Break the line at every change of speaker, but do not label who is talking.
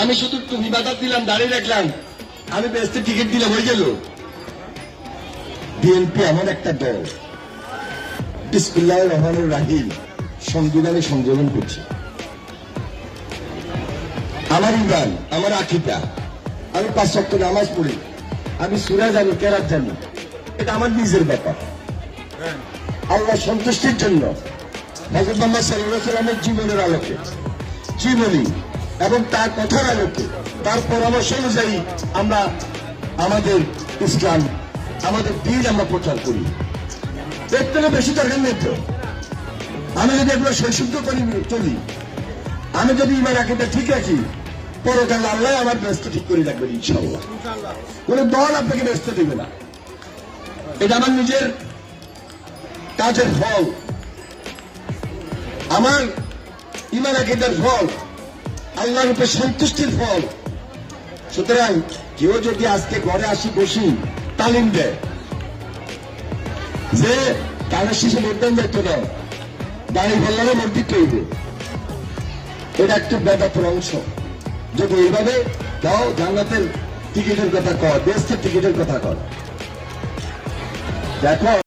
আমি শুধু টুপি বাতার দিলাম, দাঁড়িয়ে রাখলাম। আমি বেস্টে টিকিট দিলে হয়ে গেল। বিএনপি এমন একটা দল, বিসমুল্লাহ রহমানুর রাহিম, সংবিধানে সংযোজন করছে। আমার ইমান আমার আকিদা আমি পাঁচ সপ্ত নামাজ পড়ি, আমি সুরা জানি, কেরাত জানি। এটা আমার নিজের ব্যাপার। আল্লাহ সন্তুষ্টির জন্য হজরত মোহাম্মদ সাল্লাহ সাল্লামের জীবনের আলোকে, জীবনী এবং তার কথার আলোকে তার পরামর্শ অনুযায়ী আমরা আমাদের ইসলাম, আমাদের দিন আমরা প্রচার করি। এর থেকে বেশি দরকার নেই আমি যদি এগুলো সংশুদ্ধ করি, চলি। আমি যদি ইমান রাখিটা ঠিক রাখি পরকাল আল্লাহ আমার ব্যস্ত ঠিক করে রাখবেন ইনশাল্লাহ কোন দল আপনাকে ব্যস্ত দেবে না। এটা আমার নিজের কাজের ফল। আমার ইমান আকিদার ফল। আল্লাহর উপরে সন্তুষ্টির ফল। সুতরাং কেউ যদি আজকে ঘরে আসি বসি, তালিম দেয়। যে দেখতে দাও দাঁড়িয়ে বললারে মত দিতে হইবে। এটা একটা ব্যাপার অংশ। যদি এইভাবে দাও জান্নাতের টিকিটের কথা কর দেশের টিকিটের কথা কর। দেখো